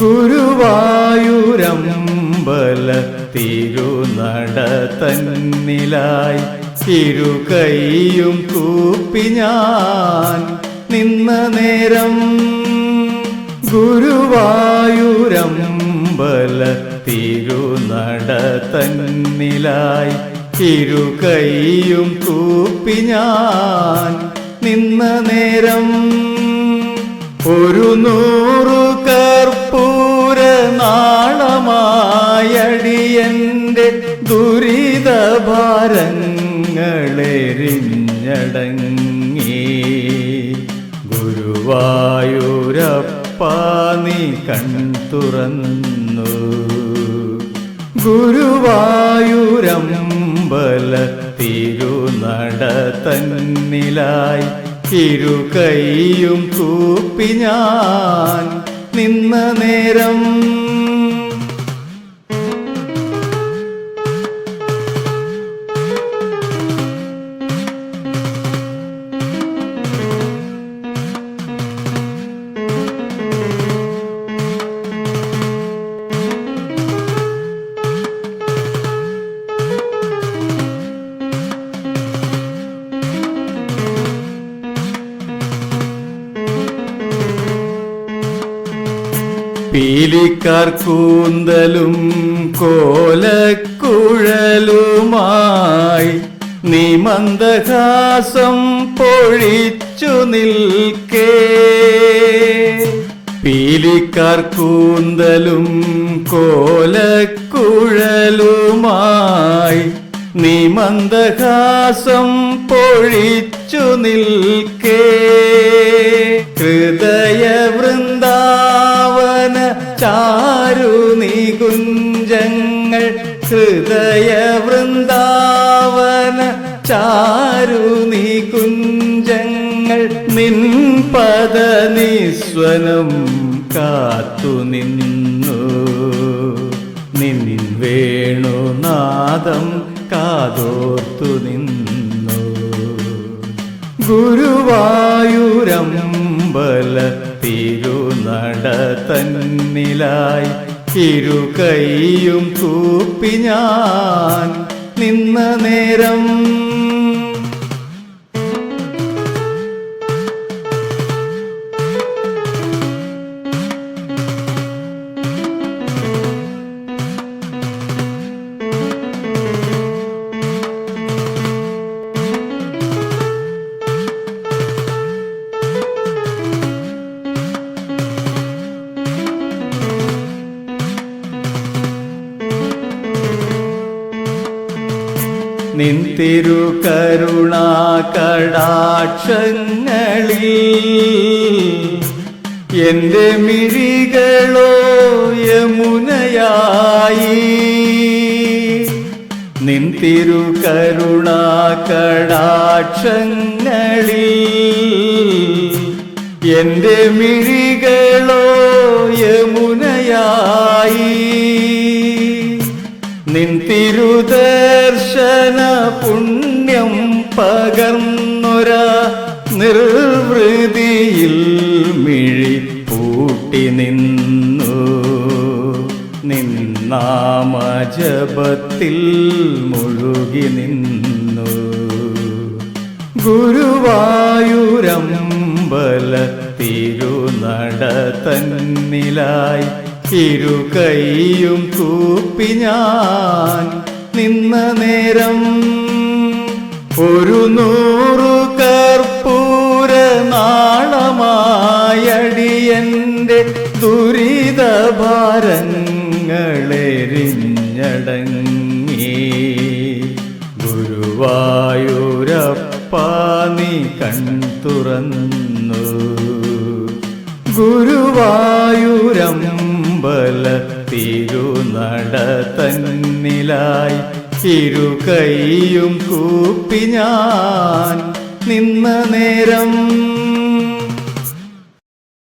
ഗുരുവായൂരമ്പല തിരുനട തന്നിലായി കൂപ്പി ഞാൻ നിന്ന നേരം ഗുരുവായൂരമ്പല തിരുനട തന്നിലായി കൂപ്പി ഞാൻ നിന്ന നേരം ഒരു നൂറു ഭാരങ്ങളെരിഞ്ഞടങ്ങി ഗുരുവായൂരപ്പ നീ കൺ തുറന്നു ഗുരുവായൂരമ്പല തിരുനട തന്നിലായി ഇരു കൈയും കൂപ്പി ഞാൻ നിന്ന നേരം പീലിക്കാർ കൂന്തലും കോലക്കുഴലുമായി നീ മന്ദഹാസം പൊഴിച്ചു നിൽക്കേ. പീലിക്കാർ കൂന്തലും കോലക്കുഴലുമായി നീ മന്ദഹാസം പൊഴിച്ചു നിൽക്കേ. ഹൃദയ വൃന്ദാവന ചാരു നികുഞ്ചങ്ങൾ ഹൃദയ വൃന്ദാവന ചാരു നികുഞ്ചങ്ങൾ നിൻ പദ നിസ്വനം കാത്തു നിന്നു. നിൻ വേണുനാദം കാതോർത്തു നിന്നു. ഗുരുവായൂരമ്പല തിരുനട തന്നിലായി ഇരു കൈയും കൂപ്പി ഞാൻ നിന്ന നേരം നിൻ തിരു കരുണാ കടാക്ഷങ്ങളിൽ എന്റെ മിഴികളോ യമുനയായി. നിന്തിരു തിരു കരുണാ കടാക്ഷങ്ങളിൽ എന്റെ മിഴികളോ യമുനയായി. നിൻ തിരുദർശന പുണ്യം പകർന്നൊരാ നിർവൃതിയിൽ മിഴി പൂട്ടി നിന്നു നിന്നാമജപത്തിൽ മുഴുകി നിന്നു. ഗുരുവായൂരമ്പല തിരുനട തന്നിലായി ഇരു കൈയും കൂപ്പി ഞാൻ നിന്ന നേരം ഒരു നൂറു കർപ്പൂര നാളമായടിയന്റെ ദുരിത ഭാരങ്ങളെരിഞ്ഞടങ്ങി. ഗുരുവായൂരപ്പാനി കൺ തുറന്നു ഗുരുവായൂരമ്പല തിരുനട തന്നിലായി ഇരു കൈയും കൂപ്പി ഞാൻ നിന്ന നേരം